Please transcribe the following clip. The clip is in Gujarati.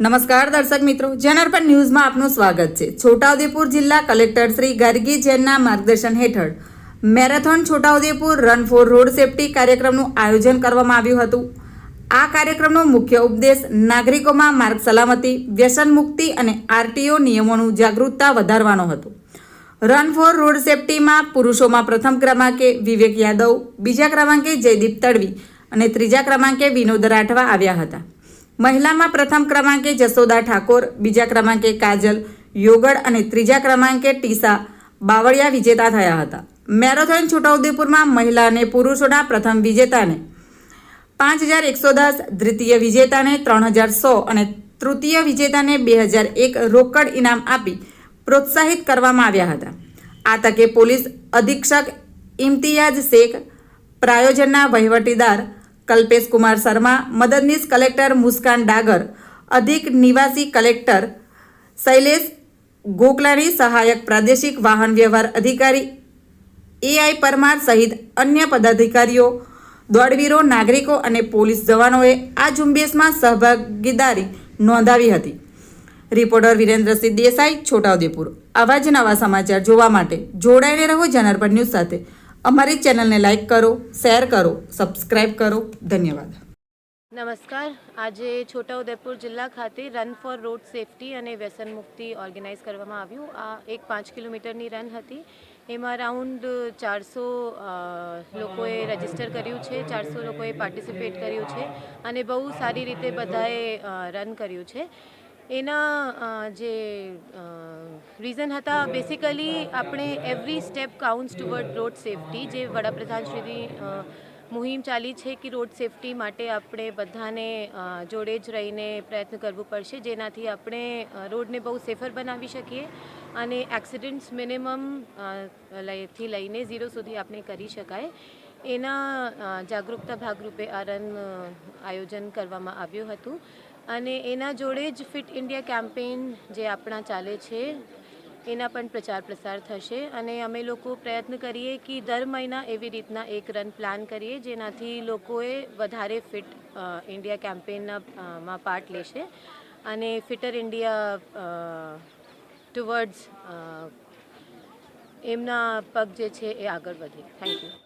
નમસ્કાર દર્શક મિત્રો જનાર્પણ ન્યૂઝમાં આપનું સ્વાગત છે. છોટાઉદેપુર જિલ્લા કલેક્ટર શ્રી ગાર્ગી જૈનના માર્ગદર્શન હેઠળ marathon Chhotaudepur run for road safety કાર્યક્રમનું આયોજન કરવામાં આવ્યું હતું. આ કાર્યક્રમનો મુખ્ય ઉપદેશ નાગરિકોમાં માર્ગ સલામતી, વ્યસન મુક્તિ અને આરટીઓ નિયમોનું જાગૃતતા વધારવાનો હતો. રન ફોર રોડ સેફટીમાં પુરુષોમાં પ્રથમ ક્રમાંકે વિવેક યાદવ, બીજા ક્રમાંકે જયદીપ તડવી અને ત્રીજા ક્રમાંકે વિનોદ રાઠવા આવ્યા હતા. મહિલામાં પ્રથમ ક્રમાંકે જસોદા ઠાકોર, બીજા ક્રમાંકે કાજલ યોગળ અને ત્રીજા ક્રમાંકે ટીસા બાવળિયા વિજેતા થયા હતા. મેરેથોન છોટાઉદેપુરમાં મહિલા અને પુરુષોના પ્રથમ વિજેતાને પાંચ હજાર એકસો દસ, દ્વિતીય વિજેતાને ત્રણ હજાર સો અને તૃતીય વિજેતાને બે હજાર એક રોકડ ઇનામ આપી પ્રોત્સાહિત કરવામાં આવ્યા હતા. આ તકે પોલીસ અધિક્ષક ઇમ્તિયાજ શેખ, પ્રાયોજનના વહીવટીદાર કલ્પેશ કુમાર શર્મા, મદદનીશ કલેક્ટર મુસ્કાન ડાગર, અધિક નિવાસી કલેક્ટર શૈલેષ ગોકલાણી, સહાયક પ્રાદેશિક વાહન વ્યવહાર અધિકારી એઆઈ પરમાર સહિત અન્ય પદાધિકારીઓ, દોડવીરો, નાગરિકો અને પોલીસ જવાનોએ આ ઝુંબેશમાં સહભાગીદારી નોંધાવી હતી. રિપોર્ટર વિરેન્દ્રસિંહ દેસાઈ છોટાઉદેપુર. આવા જ નવા સમાચાર જોવા માટે જોડાઈને રહો જનરપર ન્યૂઝ સાથે. અમારી ચેનલને લાઇક કરો, શેર કરો, સબસ્ક્રાઇબ કરો. ધન્યવાદ. નમસ્કાર. આજે છોટાઉદેપુર જિલ્લા ખાતે રન ફોર રોડ સેફટી અને વ્યસન મુક્તિ ઓર્ગેનાઇઝ કરવામાં આવ્યું. આ એક પાંચ કિલોમીટરની રન હતી. એમાં રાઉન્ડ ચારસો લોકોએ રજિસ્ટર કર્યું છે, ચારસો લોકોએ પાર્ટિસિપેટ કર્યું છે અને બહુ સારી રીતે બધાએ રન કર્યું છે. એના જે રીઝન હતા બેસિકલી આપણે every step counts toward road safety જે વડાપ્રધાન શ્રી મુહિમ ચાલી છે કે રોડ સેફટી માટે આપણે બધાને જોડે જ રહીને પ્રયત્ન કરવું પડશે, જેનાથી આપણે રોડને બહુ સેફર બનાવી શકીએ અને એક્સિડન્ટ્સ મિનિમમથી લઈને ઝીરો સુધી આપણે કરી શકાય. એના જાગૃતતા ભાગરૂપે આ રન આયોજન કરવામાં આવ્યું હતું. અને એના જોડે જ ફિટ ઇન્ડિયા કેમ્પેઇન જે આપણા ચાલે છે, એના પણ પ્રચાર પ્રસાર થશે. અને અમે લોકો પ્રયત્ન કરીએ કે દર મહિના એવી રીતના એક રન પ્લાન કરીએ, જેનાથી લોકોએ વધારે ફિટ ઇન્ડિયા કેમ્પેઇનમાં પાર્ટ લેશે. અને ફિટર ઇન્ડિયા ટુવર્ડ્સ એમના પગ જે છે એ આગળ વધે. Thank you.